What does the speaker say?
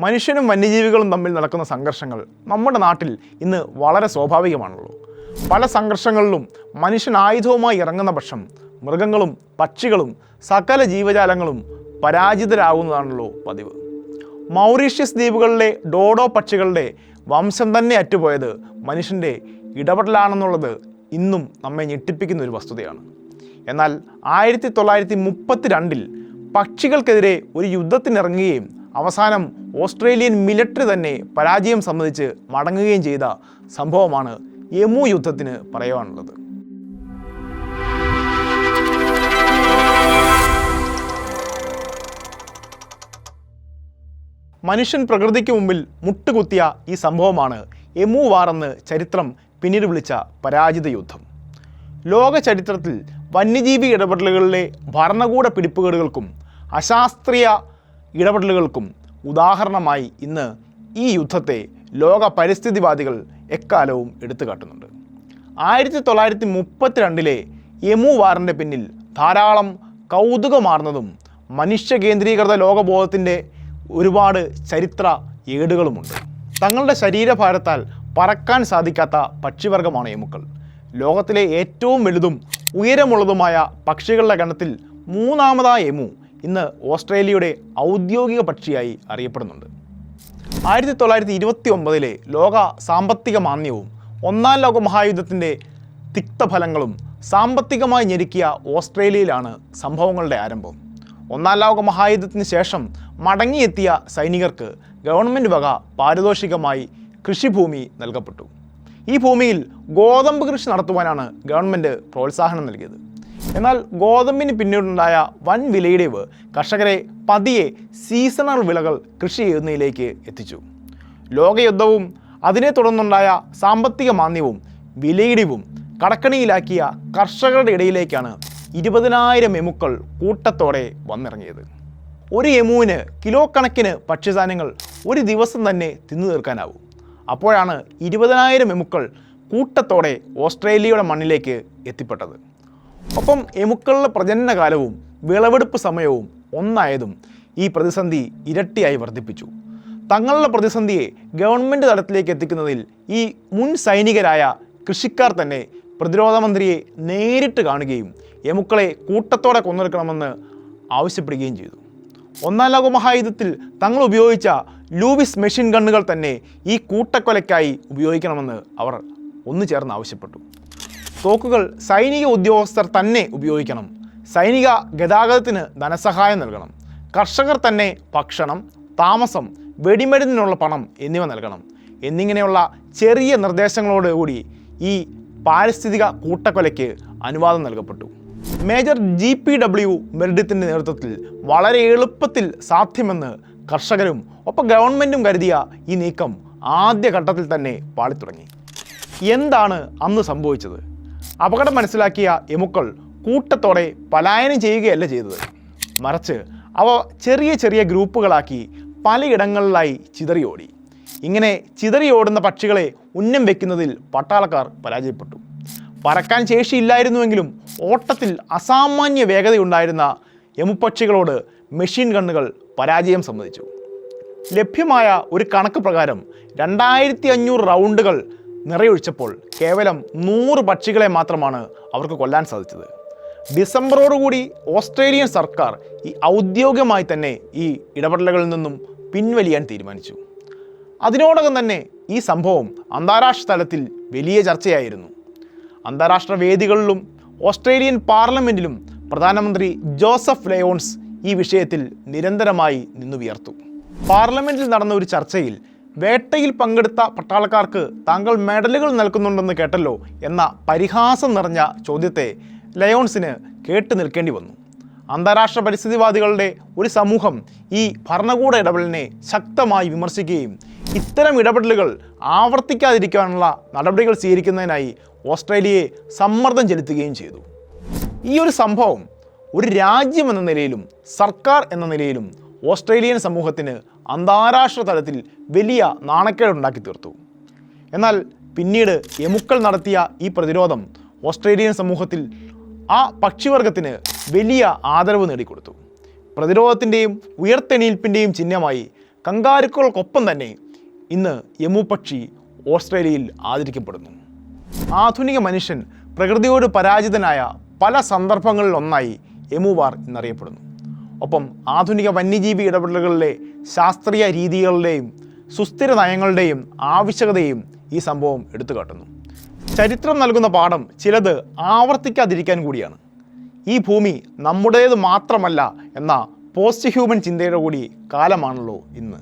മനുഷ്യനും വന്യജീവികളും തമ്മിൽ നടക്കുന്ന സംഘർഷങ്ങൾ നമ്മുടെ നാട്ടിൽ ഇന്ന് വളരെ സ്വാഭാവികമാണല്ലോ പല സംഘർഷങ്ങളിലും മനുഷ്യൻ ആയുധവുമായി ഇറങ്ങുന്ന പക്ഷം മൃഗങ്ങളും പക്ഷികളും സകല ജീവജാലങ്ങളും പരാജിതരാകുന്നതാണല്ലോ പതിവ്. മൗറീഷ്യസ് ദ്വീപുകളിലെ ഡോഡോ പക്ഷികളുടെ വംശം തന്നെ അറ്റുപോയത് മനുഷ്യന്റെ ഇടപെടലാണെന്നുള്ളത് ഇന്നും നമ്മെ ഞെട്ടിപ്പിക്കുന്ന ഒരു വസ്തുതയാണ്. എന്നാൽ ആയിരത്തി തൊള്ളായിരത്തി മുപ്പത്തി രണ്ടിൽ പക്ഷികൾക്കെതിരെ ഒരു യുദ്ധത്തിനിറങ്ങുകയും അവസാനം ഓസ്ട്രേലിയൻ മിലിറ്ററി തന്നെ പരാജയം സംബന്ധിച്ച് മടങ്ങുകയും ചെയ്ത സംഭവമാണ് യമു യുദ്ധത്തിന് പറയുവാനുള്ളത് മനുഷ്യൻ പ്രകൃതിക്ക് മുമ്പിൽ മുട്ടുകുത്തിയ ഈ സംഭവമാണ് എമു വാർ എന്ന് ചരിത്രം പിന്നീട് വിളിച്ച പരാജിത യുദ്ധം. ലോക ചരിത്രത്തിൽ വന്യജീവി ഇടപെടലുകളിലെ ഭരണകൂട പിടിപ്പുകേടുകൾക്കും അശാസ്ത്രീയ ഇടപെടലുകൾക്കും ഉദാഹരണമായി ഇന്ന് ഈ യുദ്ധത്തെ ലോക പരിസ്ഥിതിവാദികൾ എക്കാലവും എടുത്തു കാട്ടുന്നുണ്ട്. ആയിരത്തി തൊള്ളായിരത്തി മുപ്പത്തിരണ്ടിലെ യമു വാറിന്റെ പിന്നിൽ ധാരാളം കൗതുകമാർന്നതും മനുഷ്യ കേന്ദ്രീകൃത ലോകബോധത്തിന്റെ ഒരുപാട് ചരിത്ര ഏടുകളുമുണ്ട്. തങ്ങളുടെ ശരീരഭാരത്താൽ പറക്കാൻ സാധിക്കാത്ത പക്ഷിവർഗമാണ് യമുക്കൾ. ലോകത്തിലെ ഏറ്റവും വലുതും ഉയരമുള്ളതുമായ പക്ഷികളുടെ ഗണത്തിൽ മൂന്നാമതായ എമു ഇന്ന് ഓസ്ട്രേലിയയുടെ ഔദ്യോഗിക പക്ഷിയായി അറിയപ്പെടുന്നുണ്ട്. ആയിരത്തി തൊള്ളായിരത്തി ഇരുപത്തി ഒമ്പതിലെ ലോക സാമ്പത്തിക മാന്ദ്യവും ഒന്നാം ലോക മഹായുദ്ധത്തിന്റെ തിക്തഫലങ്ങളും സാമ്പത്തികമായി ഞെരുക്കിയ ഓസ്ട്രേലിയയിലാണ് സംഭവങ്ങളുടെ ആരംഭം. ഒന്നാം ലോക മഹായുദ്ധത്തിന് ശേഷം മടങ്ങിയെത്തിയ സൈനികർക്ക് ഗവൺമെന്റ് വക പാരിതോഷികമായി കൃഷിഭൂമി നൽകപ്പെട്ടു. ഈ ഭൂമിയിൽ ഗോതമ്പ് കൃഷി നടത്തുവാനാണ് ഗവൺമെന്റ് പ്രോത്സാഹനം നൽകിയത്. എന്നാൽ ഗോതമ്പിന് പിന്നീടുണ്ടായ വൻ വിലയിടിവ് കർഷകരെ പതിയെ സീസണൽ വിളകൾ കൃഷി ചെയ്യുന്നതിലേക്ക് എത്തിച്ചു. ലോകയുദ്ധവും അതിനെ തുടർന്നുണ്ടായ സാമ്പത്തിക മാന്ദ്യവും വിലയിടിവും കടക്കണിയിലാക്കിയ കർഷകരുടെ ഇടയിലേക്കാണ് ഇരുപതിനായിരം എമുക്കൾ കൂട്ടത്തോടെ വന്നിറങ്ങിയത്. ഒരു എമുവിന് കിലോ കണക്കിന് ഭക്ഷ്യധാന്യങ്ങൾ ഒരു ദിവസം തന്നെ തിന്നു തീർക്കാനാവും. അപ്പോഴാണ് ഇരുപതിനായിരം എമുക്കൾ കൂട്ടത്തോടെ ഓസ്ട്രേലിയയുടെ മണ്ണിലേക്ക് എത്തിപ്പെട്ടത്. ഒപ്പം എമുക്കളുടെ പ്രജനനകാലവും വിളവെടുപ്പ് സമയവും ഒന്നായതും ഈ പ്രതിസന്ധി ഇരട്ടിയായി വർദ്ധിപ്പിച്ചു. തങ്ങളുടെ പ്രതിസന്ധിയെ ഗവൺമെന്റ് തലത്തിലേക്ക് എത്തിക്കുന്നതിൽ ഈ മുൻ സൈനികരായ കൃഷിക്കാർ തന്നെ പ്രതിരോധ മന്ത്രിയെ നേരിട്ട് കാണുകയും എമുക്കളെ കൂട്ടത്തോടെ കൊന്നെടുക്കണമെന്ന് ആവശ്യപ്പെടുകയും ചെയ്തു. ഒന്നാം ലോക മഹായുദ്ധത്തിൽ തങ്ങൾ ഉപയോഗിച്ച ലൂവിസ് മെഷീൻ ഗണ്ണുകൾ തന്നെ ഈ കൂട്ടക്കൊലയ്ക്കായി ഉപയോഗിക്കണമെന്ന് അവർ ഒന്നു ചേർന്ന് ആവശ്യപ്പെട്ടു. തോക്കുകൾ സൈനിക ഉദ്യോഗസ്ഥർ തന്നെ ഉപയോഗിക്കണം. സൈനിക ഗതാഗതത്തിന് ധനസഹായം നൽകണം. കർഷകർ തന്നെ ഭക്ഷണം താമസം വെടിമരുന്നിനുള്ള പണം എന്നിവ നൽകണം. എന്നിങ്ങനെയുള്ള ചെറിയ നിർദ്ദേശങ്ങളോടുകൂടി ഈ പാരിസ്ഥിതിക കൂട്ടക്കൊലയ്ക്ക് അനുവാദം നൽകപ്പെട്ടു. മേജർ ജി പി ഡബ്ല്യു മെറിഡിത്തിന്റെ നേതൃത്വത്തിൽ വളരെ എളുപ്പത്തിൽ സാധ്യമെന്ന് കർഷകരും ഒപ്പം ഗവൺമെന്റും കരുതിയ ഈ നീക്കം ആദ്യഘട്ടത്തിൽ തന്നെ പാളിത്തുടങ്ങി. എന്താണ് അന്ന് സംഭവിച്ചത്? അപകടം മനസ്സിലാക്കിയ എമുക്കൾ കൂട്ടത്തോടെ പലായനം ചെയ്യുകയല്ല ചെയ്തത്. മറിച്ച് അവ ചെറിയ ചെറിയ ഗ്രൂപ്പുകളാക്കി പലയിടങ്ങളിലായി ചിതറിയോടി. ഇങ്ങനെ ചിതറിയോടുന്ന പക്ഷികളെ ഉന്നം വെക്കുന്നതിൽ പട്ടാളക്കാർ പരാജയപ്പെട്ടു. പറക്കാൻ ശേഷിയില്ലായിരുന്നുവെങ്കിലും ഓട്ടത്തിൽ അസാമാന്യ വേഗതയുണ്ടായിരുന്ന എമുപക്ഷികളോട് മെഷീൻ ഗണ്ണുകൾ പരാജയം സമ്മതിച്ചു. ലഭ്യമായ ഒരു കണക്ക് പ്രകാരം രണ്ടായിരത്തി അഞ്ഞൂറ് റൗണ്ടുകൾ നിറയൊഴിച്ചപ്പോൾ കേവലം നൂറ് പക്ഷികളെ മാത്രമാണ് അവർക്ക് കൊല്ലാൻ സാധിച്ചത്. ഡിസംബറോടുകൂടി ഓസ്ട്രേലിയൻ സർക്കാർ ഈ ഔദ്യോഗികമായി തന്നെ ഈ ഇടപെടലുകളിൽ നിന്നും പിൻവലിയാൻ തീരുമാനിച്ചു. അതിനോടകം തന്നെ ഈ സംഭവം അന്താരാഷ്ട്ര തലത്തിൽ വലിയ ചർച്ചയായിരുന്നു. അന്താരാഷ്ട്ര വേദികളിലും ഓസ്ട്രേലിയൻ പാർലമെന്റിലും പ്രധാനമന്ത്രി ജോസഫ് ലയോൺസ് ഈ വിഷയത്തിൽ നിരന്തരമായി നിന്നു വിയർത്തു പാർലമെന്റിൽ നടന്ന ഒരു ചർച്ചയിൽ വേട്ടയിൽ പങ്കെടുത്ത പട്ടാളക്കാർക്ക് താങ്കൾ മെഡലുകൾ നൽകുന്നുണ്ടെന്ന് കേട്ടല്ലോ എന്ന പരിഹാസം നിറഞ്ഞ ചോദ്യത്തെ ലയോൺസിന് കേട്ടു നിൽക്കേണ്ടി വന്നു. അന്താരാഷ്ട്ര പരിസ്ഥിതിവാദികളുടെ ഒരു സമൂഹം ഈ ഭരണകൂട ഇടപെടലിനെ ശക്തമായി വിമർശിക്കുകയും ഇത്തരം ഇടപെടലുകൾ ആവർത്തിക്കാതിരിക്കാനുള്ള നടപടികൾ സ്വീകരിക്കുന്നതിനായി ഓസ്ട്രേലിയയെ സമ്മർദ്ദം ചെലുത്തുകയും ചെയ്തു. ഈ ഒരു സംഭവം ഒരു രാജ്യം എന്ന നിലയിലും സർക്കാർ എന്ന നിലയിലും ഓസ്ട്രേലിയൻ സമൂഹത്തിന് അന്താരാഷ്ട്ര തലത്തിൽ വലിയ നാണക്കേടുണ്ടാക്കി തീർത്തു. എന്നാൽ പിന്നീട് എമുക്കൾ നടത്തിയ ഈ പ്രതിരോധം ഓസ്ട്രേലിയൻ സമൂഹത്തിൽ ആ പക്ഷിവർഗത്തിന് വലിയ ആദരവ് നേടിക്കൊടുത്തു. പ്രതിരോധത്തിന്റെയും ഉയർത്തെണീൽപ്പിന്റെയും ചിഹ്നമായി കങ്കാരുക്കൾക്കൊപ്പം തന്നെ ഇന്ന് യമു പക്ഷി ഓസ്ട്രേലിയയിൽ ആദരിക്കപ്പെടുന്നു. ആധുനിക മനുഷ്യൻ പ്രകൃതിയോട് പരാജിതനായ പല സന്ദർഭങ്ങളിലൊന്നായി എമുവാർ എന്നറിയപ്പെടുന്നു ഒപ്പം ആധുനിക വന്യജീവി ഇടപെടലുകളിലെ ശാസ്ത്രീയ രീതികളുടെയും സുസ്ഥിര നയങ്ങളുടെയും ആവശ്യകതയും ഈ സംഭവം എടുത്തു കാട്ടുന്നു ചരിത്രം നൽകുന്ന പാഠം ചിലത് ആവർത്തിക്കാതിരിക്കാൻ കൂടിയാണ്. ഈ ഭൂമി നമ്മുടേത് മാത്രമല്ല എന്ന പോസ്റ്റ് ഹ്യൂമൻ ചിന്തയുടെ കൂടി കാലമാണല്ലോ ഇന്ന്.